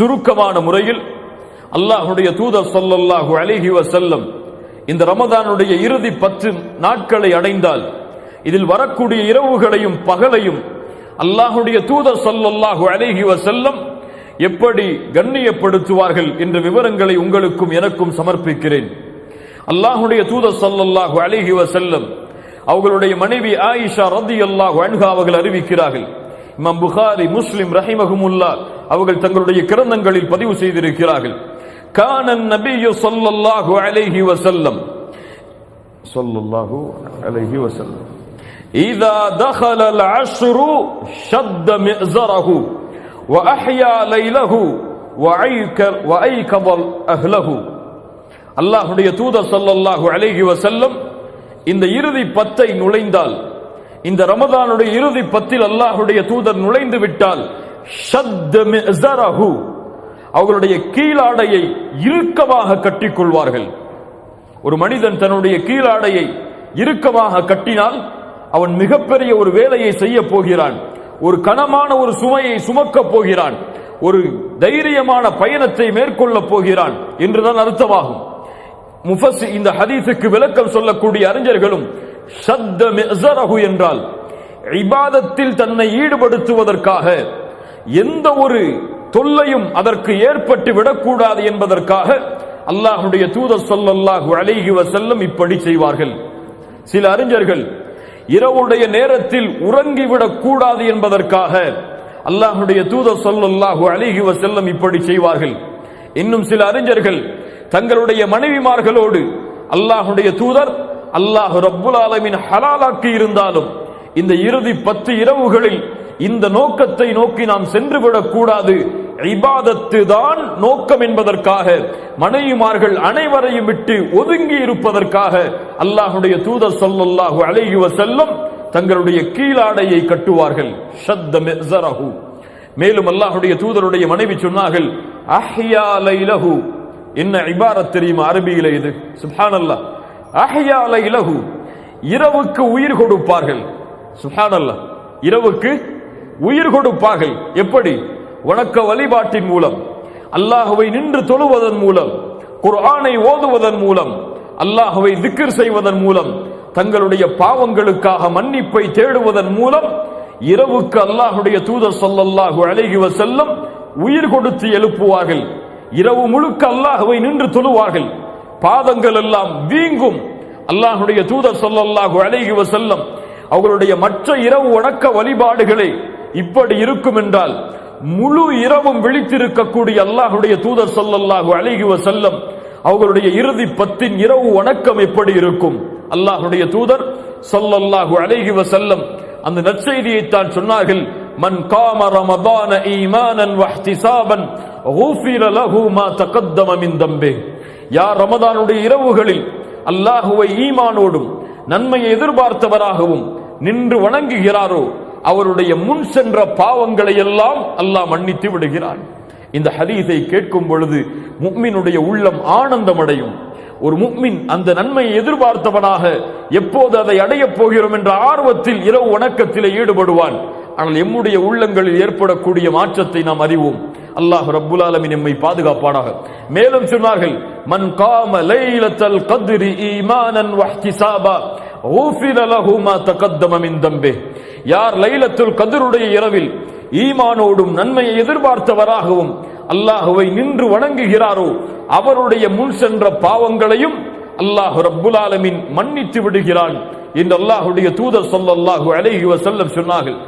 சுருக்கமான முறையில் அல்லாஹுடைய தூதர் சொல்லல்லாஹு அலைஹி செல்லம் இந்த ரமதானுடைய இறுதி பத்து நாட்களை அடைந்தால் இதில் வரக்கூடிய இரவுகளையும் பகலையும் அல்லாஹுடைய தூதர் சொல்லல்லாஹு அலைஹி செல்லம் எப்படி கண்ணியப்படுத்துவார்கள் என்ற விவரங்களை உங்களுக்கும் எனக்கும் சமர்ப்பிக்கிறேன். அல்லாஹுடைய தூதர் சொல்லல்லாஹு அலைஹி செல்லம் அவர்களுடைய மனைவி ஆயிஷா ரதியல்லாஹு அன்ஹா அவர்கள் அறிவிக்கிறார்கள் இமாம் புகாரி முஸ்லிம் ரஹிமஹுமுல்லா அவர்கள் தங்களுடைய கிரந்தங்களில் பதிவு செய்திருக்கிறார்கள் கான நபியு ஸல்லல்லாஹு அலைஹி வஸல்லம் ஸல்லல்லாஹு அலைஹி வஸல்லம் إذا دخل العشر شد مئزره وأحيا ليله وأيك- وأيقظ أهله அல்லாஹுடைய தூதர் ஸல்லல்லாஹு அலைஹி வஸல்லம் இந்த இறுதி பத்தை நுழைந்தால் இந்த ரமதானுடைய இறுதி பத்தில் அல்லாஹுடைய தூதர் நுழைந்து விட்டால் அவர்களுடைய கீழாடையை இறுக்கமாக கட்டிக்கொள்வார்கள். ஒரு மனிதன் தன்னுடைய கீழாடையை இறுக்கமாக கட்டினால் அவன் மிகப்பெரிய ஒரு வேலையை செய்ய போகிறான். ஒரு கனமான ஒரு சுமையை சுமக்கப் போகிறான். ஒரு தைரியமான பயணத்தை மேற்கொள்ளப் போகிறான் என்றுதான் அர்த்தமாகும். முஃபஸ் இந்த ஹதீஸுக்கு விளக்கம் சொல்லக்கூடிய அறிஞர்களும் ஷத்த மிஸரஹு என்றால் இபாதத்தில் தன்னை ஈடுபடுத்துவதற்காக எந்த ஒரு தொல்லையும் அதற்கு ஏற்பட்டு விடக்கூடாது என்பதற்காக அல்லாஹுடைய தூதர் சொல்லல்லாஹு அழகி வசல்லம் இப்படி செய்வார்கள். சில அறிஞர்கள் இரவுடைய நேரத்தில் உறங்கிவிடக் கூடாது என்பதற்காக அல்லாஹுடைய தூதர் சொல்லல்லாஹு அழகி வசல்லம் இப்படி செய்வார்கள். இன்னும் சில அறிஞர்கள் தங்களுடைய மனைவிமார்களோடு அல்லாஹுடைய தூதர் அல்லாஹ் ரப்புல் ஆலமின் ஹலாலாக்கி இருந்தாலும் இந்த இறுதி பத்து இரவுகளில் இந்த நோக்கத்தை நோக்கி நாம் சென்று விடக்கூடாது. இபாதத்து தான் நோக்கம் என்பதற்காக மனைவிமார்கள் அனைவரையும் விட்டு ஒதுங்கி இருப்பதற்காக அல்லாஹுடைய தூதர் சொல்லல்லாஹு அலைஹி செல்லும் தங்களுடைய கீழாடையை கட்டுவார்கள். ஷத்த மெசரஹு மேலும் அல்லாஹுடைய தூதருடைய மனைவி சொன்னார்கள் அஹ்யா லைலஹு. என்ன இபாரத் தெரியுமா? அரபியில இது. சுப்ஹானல்லாஹ். அஹ்யா இலகு இரவுக்கு உயிர் கொடுப்பார்கள். சுஹானல்ல. இரவுக்கு உயிர் கொடுப்பார்கள். எப்படி? வணக்க வழிபாட்டின் மூலம். அல்லாஹுவை நின்று தொழுவதன் மூலம். குர்ஆனை ஓதுவதன் மூலம். அல்லாஹுவை திக்கர் செய்வதன் மூலம். தங்களுடைய பாவங்களுக்காக மன்னிப்பை தேடுவதன் மூலம். இரவுக்கு அல்லாஹுடைய தூதர் சொல்லல்லாஹு அலைஹி செல்லும் உயிர் கொடுத்து எழுப்புவார்கள். இரவு முழுக்க அல்லாஹுவை நின்று தொழுவார்கள். பாதங்கள் எல்லாம் வீங்கும். அல்லாஹுடைய தூதர் சொல்லல்லாஹு அழகி வசல்லம் அவர்களுடைய மற்ற இரவு வணக்க வழிபாடுகளை இப்படி இருக்கும் என்றால் முழு இரவும் விழித்திருக்கக்கூடிய அல்லாஹுடைய தூதர் சொல்லல்லாஹு அழகி வசல்லம் அவர்களுடைய இறுதி பத்தின் இரவு வணக்கம் எப்படி இருக்கும்? அல்லாஹுடைய தூதர் சொல்லல்லாஹு அழகி வசல்லம் அந்த நற்செய்தியை தான் சொன்னார்கள் மன் காம ரமதான ஈமானன் வஹ்திசாபன் ஊஃபிர லஹு மா தகத்தம மின் தம்பே. யார் ரமதானுடைய இரவுகளில் அல்லாஹுவை ஈமானோடும் நன்மையை எதிர்பார்த்தவராகவும் நின்று வணங்குகிறாரோ அவருடைய முன் சென்ற பாவங்களை எல்லாம் அல்லாஹ் மன்னித்து விடுகிறான். இந்த ஹதீஸை கேட்கும் பொழுது முக்மினுடைய உள்ளம் ஆனந்தமடையும். ஒரு முக்மின் அந்த நன்மையை எதிர்பார்த்தவனாக எப்போது அதை அடையப் போகிறோம் என்ற ஆர்வத்தில் இரவு வணக்கத்தில் ஈடுபடுவான். ஆனால் எம்முடைய உள்ளங்களில் ஏற்படக்கூடிய மாற்றத்தை நாம் அறிவோம். அல்லாஹ் ரப்புல் ஆலமின் எம்மை பாதுகாப்பானாக. மேலும் சொன்னார்கள் மன் காம லைலத்தல் கத்ரி ஈமானன் வஹ்திசாபா சாபா லஹு மா தகத்தம மின் தம்பே. யார் லைலத்துல் கதிருடைய இரவில் ஈமானோடும் நன்மையை எதிர்பார்த்தவராகவும் அல்லாஹுவை நின்று வணங்குகிறாரோ அவருடைய முன் சென்ற பாவங்களையும் அல்லாஹ் ரப்புல் ஆலமின் மன்னித்து விடுகிறான் என்று அல்லாஹுடைய தூதர் சொல்லல்லாஹு அலைஹி வசல்லம் சொன்னார்கள்.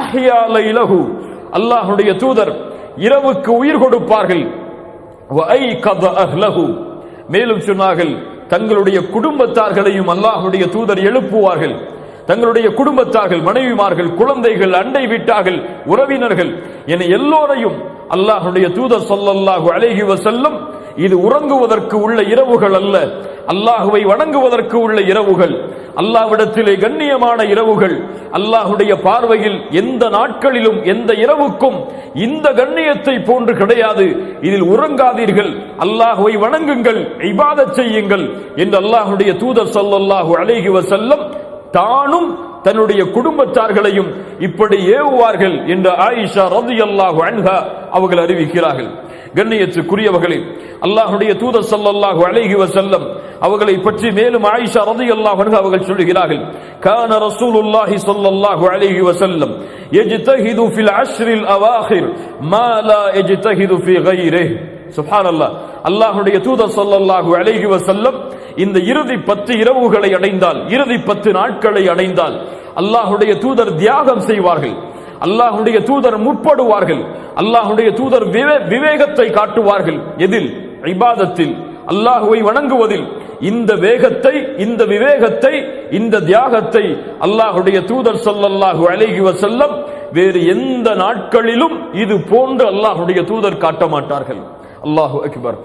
அஹ்யா லைலஹு. அல்லாஹுடைய தூதர் இரவுக்கு உயிர் கொடுப்பார்கள். மேலும் சொன்னார்கள் தங்களுடைய குடும்பத்தார்களையும் அல்லாஹுடைய தூதர் எழுப்புவார்கள். தங்களுடைய குடும்பத்தார்கள் மனைவிமார்கள் குழந்தைகள் அண்டை வீட்டார்கள் உறவினர்கள் என எல்லோரையும் அல்லாஹுடைய தூதர் சொல்லல்லாஹு அழகி வஸல்லம் இது உறங்குவதற்கு உள்ள இரவுகள் அல்ல. அல்லாஹுவை வணங்குவதற்கு உள்ள இரவுகள். அல்லாஹ்விடத்திலே கண்ணியமான இரவுகள். அல்லாஹுடைய பார்வையில் எந்த நாட்களிலும் எந்த இரவுக்கும் இந்த கண்ணியத்தை போன்று கிடையாது. இதில் உறங்காதீர்கள். அல்லாஹுவை வணங்குங்கள் இபாதத் செய்யுங்கள் என்று அல்லாஹுடைய தூதர் சொல்லல்லாஹு அழகி வஸல்லம் தானும் தன்னுடைய குடும்பத்தார்களையும் இப்படி ஏவுவார்கள் என்று ஆயிஷா ரதி அல்லாஹு அன்ஹா அவர்கள் அறிவிக்கிறார்கள். கண்ணியத்துக்குரியவர்களே அல்லாஹுடைய தூத சல்லாஹு அலைஹி வசல்லம் அவர்களை பற்றி மேலும் ஆயிஷா ரதி அல்லாஹ் அவர்கள் சொல்லுகிறார்கள் கான ரசூலுல்லாஹி ஸல்லல்லாஹு அலைஹி வஸல்லம் யஜ்தஹிது ஃபில் அஷ்ரில் அவாஹிர் மா லா யஜ்தஹிது ஃபீ கைரிஹி. சுஹான் அல்லா அல்லாஹுடைய தூதர் சொல்லல்லாஹு அழகி வசல்லம் இந்த இறுதி பத்து இரவுகளை அடைந்தால் இறுதி பத்து நாட்களை அடைந்தால் அல்லாஹுடைய தூதர் தியாகம் செய்வார்கள். அல்லாஹுடைய தூதர் முற்படுவார்கள். அல்லாஹுடைய தூதர் விவே- விவேகத்தை காட்டுவார்கள். எதில்? இபாதத்தில். அல்லாஹுவை வணங்குவதில். இந்த வேகத்தை இந்த விவேகத்தை இந்த தியாகத்தை அல்லாஹுடைய தூதர் சொல்லல்லாஹு அழகி வசல்லம் வேறு எந்த நாட்களிலும் இது போன்று அல்லாஹுடைய தூதர் காட்ட மாட்டார்கள். அல்லாஹு அக்பர்.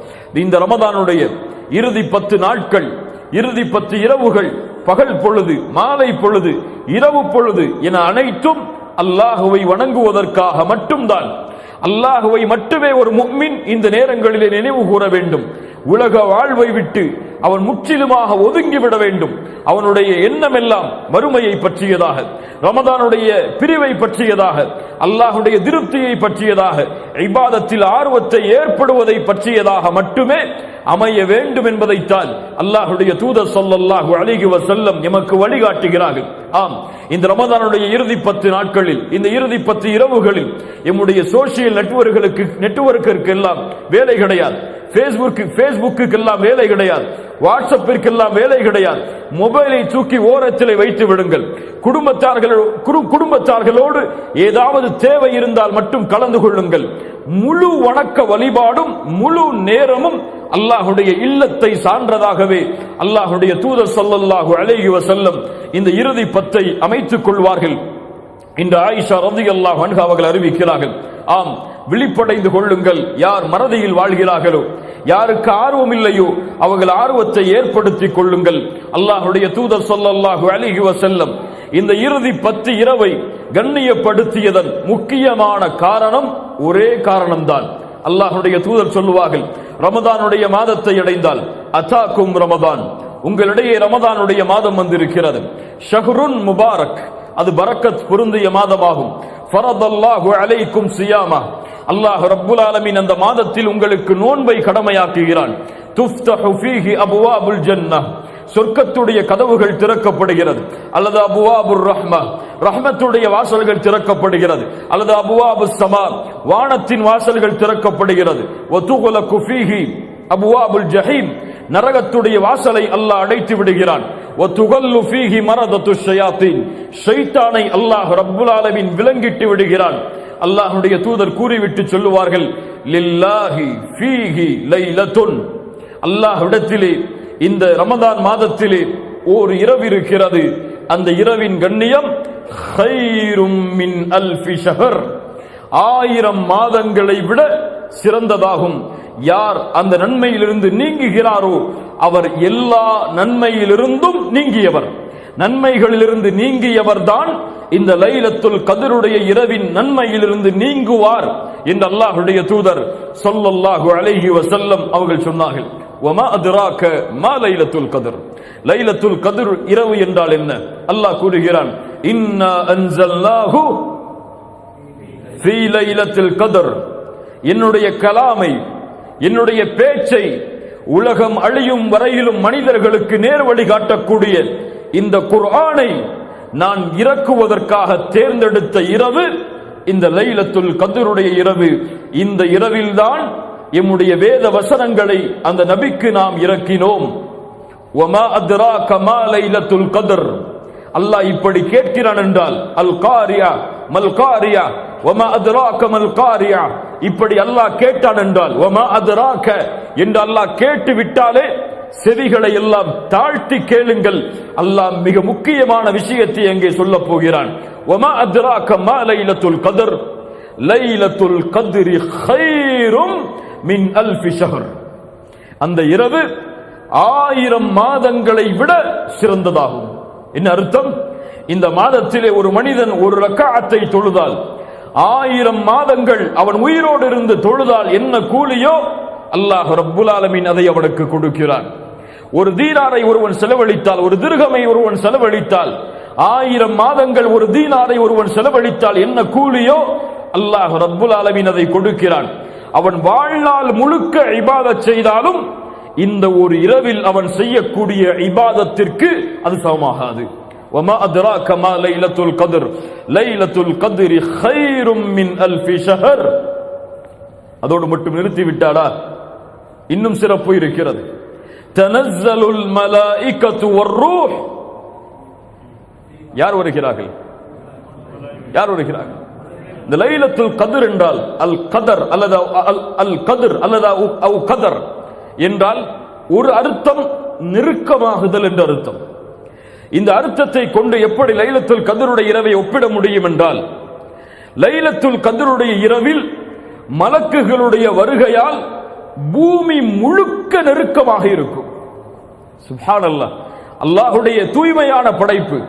இந்த ரமதானுடைய இறுதி பத்து நாட்கள் இறுதி பத்து இரவுகள் பகல் பொழுது மாலை பொழுது இரவு பொழுது என அனைத்தும் அல்லாஹுவை வணங்குவதற்காக மட்டும்தான். அல்லாஹுவை மட்டுமே ஒரு முக்மின் இந்த நேரங்களிலே நினைவு கூற வேண்டும். உலக வாழ்வை விட்டு அவன் முற்றிலுமாக ஒதுங்கிவிட வேண்டும். அவனுடைய எண்ணமெல்லாம் வறுமையை பற்றியதாக ரமதானுடைய பிரிவை பற்றியதாக அல்லாஹுடைய திருப்தியை பற்றியதாக இபாதத்தில் ஆர்வத்தை ஏற்படுவதை பற்றியதாக மட்டுமே அமைய வேண்டும் என்பதைத்தான் அல்லாஹுடைய தூதர் சொல்லல்லாஹு அழிகுவ செல்லம் எமக்கு வழிகாட்டுகிறார்கள். ஆம் இந்த ரமதானுடைய இறுதி பத்து நாட்களில் இந்த இறுதி பத்து இரவுகளில் எம்முடைய சோசியல் நெட்வொர்க்குகளுக்கு நெட்வொர்க்கிற்கு எல்லாம் வேலை கிடையாது. ஃபேஸ்புக்கு எல்லாம் வேலை கிடையாது. வாட்ஸ்அப்பிற்கு எல்லாம் வேலை கிடையாது. மொபைலை தூக்கி ஓரத்தில் வைத்து விடுங்கள். குடும்பத்தார்கள் குரு- குடும்பத்தார்களோடு ஏதாவது தேவை இருந்தால் மட்டும் கலந்து கொள்ளுங்கள். முழு வணக்க வழிபாடும் முழு நேரமும் அல்லாஹுடைய இல்லத்தை சான்றதாகவே அல்லாஹுடைய தூதர் ஸல்லல்லாஹு அலைஹி செல்லம் இந்த இறுதி பத்தை அமைத்துக் கொள்வார்கள். இன்று ஆயிஷா ரலியல்லாஹு அல்லாஹ் அவர்கள் அறிவிக்கிறார்கள். ஆம் விழிப்படைந்து கொள்ளுங்கள். யார் மறதியில் வாழ்கிறார்களோ யாருக்கு ஆர்வம் இல்லையோ அவர்கள் ஆர்வத்தை ஏற்படுத்திக் கொள்ளுங்கள். அல்லாஹுடைய தூதர் சொல்லல்லாஹு அலைஹி வசல்லம் இந்த இறுதி பத்து இரவை கண்ணியப்படுத்தியதன் முக்கியமான காரணம் ஒரே காரணம்தான். அல்லாஹுடைய தூதர் சொல்லுவார்கள் ரமதானுடைய மாதத்தை அடைந்தால் அத்தாக்கும் ரமதான். உங்களிடையே ரமதானுடைய மாதம் வந்திருக்கிறது. ஷஹ்ருன் முபாரக் அது பரக்கத் பொருந்திய மாதமாகும். ஃபரதல்லாஹு அலைக்கும் சியாமா அல்லாஹ் ரப்புல் ஆலமின் அந்த மாதத்தில் உங்களுக்கு நோன்பை கடமையாக்குகிறான். துஃப்தஹு ஃபீஹி அபுவாபுல் ஜன்னah சொர்க்கத்துடைய கதவுகள் திறக்கப்படுகிறது. அல்லது அபுவாபுர் ரஹ்மா. ரஹ்மத்துடைய வாசல்கள் திறக்கப்படுகிறது. அல்லது அபுவாபு சமா. வானத்தின் வாசல்கள் திறக்கப்படுகிறது. ஒத்துகுல குஃபீஹி அபுவாபுல் ஜஹீம். நரகத்துடைய வாசலை அல்லாஹ் அடைத்து விடுகிறான். ஒத்துகல்லு ஷைத்தானை அல்லாஹ் ரப்புல் ஆலமின் விலங்கிட்டு விடுகிறான். அல்லாஹுடைய தூதர் கூறிவிட்டு சொல்லுவார்கள் லில்லாஹி ஃபீஹி லைலத்துன். அல்லாஹ்விடத்திலே இந்த ரமதான் மாதத்திலே ஓர் இரவு இருக்கிறது. அந்த இரவின் கண்ணியம் ஹைரும் மின் அல்ஃபி ஷஹர். ஆயிரம் மாதங்களை விட சிறந்ததாகும். யார் அந்த நன்மையிலிருந்து நீங்குகிறாரோ அவர் எல்லா நன்மையிலிருந்தும் நீங்கியவர். நன்மைகளிலிருந்து நீங்கியவர் தான் இந்த லைலத்துல் கதிருடைய இரவின் நன்மையிலிருந்து நீங்குவார் என்று அல்லாஹுடைய தூதர் சொல்லல்லாஹு அலைஹி வசல்லம் அவர்கள் சொன்னார்கள். வமா அத்ராக மா லைலத்துல் கதிர்? லைலத்துல் கதிர் இரவு என்றால் என்ன? அல்லாஹ் கூறுகிறான் இன்னா அன்ஸல்னாஹு ஃபீ லைலத்துல் கதிர். என்னுடைய கலாமை என்னுடைய பேச்சை உலகம் அழியும் வரையிலும் மனிதர்களுக்கு நேர் காட்டக்கூடிய இந்த குர்ஆனை நான் இறக்குவதற்காக தேர்ந்தெடுத்த இரவு இந்த லைலத்துல் கதிருடைய இரவு. இந்த இரவில்தான் எம்முடைய வேத வசனங்களை அந்த நபிக்கு நாம் இறக்கினோம். வமா அத்ரா கமா லைலத்துல் கதர்? அல்லாஹ் இப்படி கேட்கிறான் என்றால் அல் காரியா மல் காரியா? வமா அத்ராக காரியா? இப்படி அல்லாஹ் கேட்டான் என்றால் வமா அத்ராக? என்று அல்லாஹ் கேட்டு விட்டாலே செவிகளை எல்லாம் தாழ்த்தி கேளுங்கள். அல்லாஹ் மிக முக்கியமான விஷயத்தை அங்கே சொல்ல போகிறான். வமா அத்ராக மா லைலத்துல் கதர்? லைலத்துல் கதிரி ஹைரும் மின் அல்ஃபி ஷஹர். அந்த இரவு ஆயிரம் மாதங்களை விட சிறந்ததாகும். என்ன அர்த்தம்? இந்த மாதத்திலே ஒரு மனிதன் ஒரு ரக்காத்தை தொழுதால் ஆயிரம் மாதங்கள் அவன் உயிரோடு இருந்து தொழுதால் என்ன கூலியோ அல்லாஹ் ரப்புல் ஆலமீன் அதை அவனுக்கு கொடுக்கிறான். ஒரு தீனாரை ஒருவன் செலவழித்தால் ஒரு திருகமை ஒருவன் செலவழித்தால் ஆயிரம் மாதங்கள் ஒரு தீனாரை ஒருவன் செலவழித்தால் என்ன கூலியோ அல்லாஹ் ரப்புல் ஆலமீன் அதை கொடுக்கிறான். அவன் வாழ்நாள் முழுக்க இபாதத் செய்தாலும் இந்த ஒரு இரவில் அவன் செய்யக்கூடிய இபாதத்திற்கு அது சமமாகாது. وما أدراك ما ليلة القدر ليلة القدر خير من ألف شهر அதோடு மட்டும் நிறுத்தி விட்டாடா இன்னும் சிறப்பு இருக்கிறது தனஸ்ஸலுல் மலாயிகத்து வர்ரூஹ் யார் வருகிறார்கள் யார் வருகிறார்கள் இந்த லைலத்துல் கதிர் என்றால் அல் கதர் அல்லது அல் அல் கதிர் அல்லது அவு- அவு கதர் என்றால் ஒரு அர்த்தம் நெருக்கமாகுதல் என்ற அர்த்தம் இந்த அர்த்தத்தை கொண்டு எப்படி லைலத்துல் கதருடைய இரவை ஒப்பிட முடியும் என்றால் லைலத்துல் கதருடைய இரவில் மலக்குகளுடைய வருகையால் பூமி முழுக்க நெருக்கமாக இருக்கும். சுப்ஹானல்லாஹ் அல்லாஹ்வுடைய தூய்மையான படைப்பு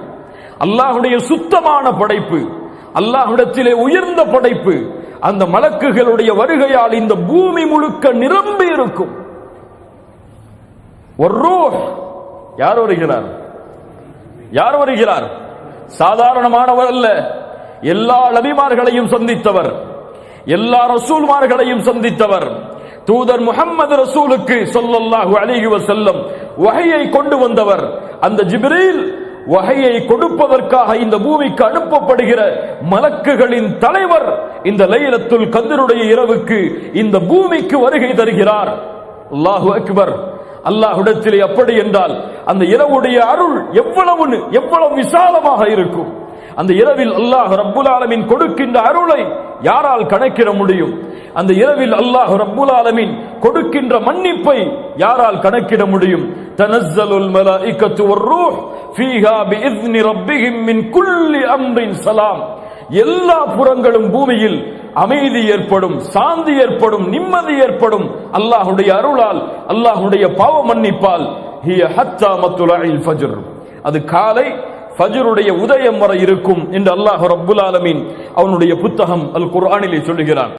அல்லாஹுடைய சுத்தமான படைப்பு அல்லாஹுடத்திலே உயர்ந்த படைப்பு அந்த மலக்குகளுடைய வருகையால் இந்த பூமி முழுக்க நிரம்பி இருக்கும். ஒரு யார் வருகிறார்? யார் வருகிறார்? சாதாரணமானவர் அல்ல. எல்லா நபிமார்களையும் சந்தித்தவர். எல்லா ரசூல்மார்களையும் சந்தித்தவர். தூதர் முகம்மது ரசூலுக்கு சொல்லல்லாஹு அலைஹி வஸல்லம் வகையை கொண்டு வந்தவர். அந்த ஜிப்ரீல் வகையை கொடுப்பதற்காக இந்த பூமிக்கு அனுப்பப்படுகிற மலக்குகளின் தலைவர் இந்த லைலத்துல் கந்தருடைய இரவுக்கு இந்த பூமிக்கு வருகை தருகிறார். அல்லாஹு அக்பர். அல்லாஹ்விடத்திலே அப்படி என்றால் அந்த இரவுடைய அருள் எவ்வளவு எவ்வளவு விசாலமாக இருக்கும். அந்த இரவில் அல்லாஹ் ரப்புல் ஆலமின் கொடுக்கின்ற அருளை யாரால் கணக்கிட முடியும்? அந்த இரவில் அல்லாஹ் ரப்புல் ஆலமின் கொடுக்கின்ற மன்னிப்பை யாரால் கணக்கிட முடியும்? தனஸ்ஸலுல் மலாயிகத்து வர்ரூஹ் ஃபீஹா பிஇذن ரப்பிஹிம் மின் குல்லி அம்ரின் சலாம். எல்லா புறங்களும் பூமியில் அமைதி ஏற்படும் சாந்தி ஏற்படும் நிம்மதி ஏற்படும். அல்லாஹுடைய அருளால் அல்லாஹுடைய பாவ மன்னிப்பால். ஹிய ஹத்தா அது காலை ஃபஜ்ருடைய உதயம் வரை இருக்கும் என்று அல்லாஹ் ரப்புல் ஆலமீன் அவனுடைய புத்தகம் அல் குர்ஆனிலே சொல்லுகிறான்.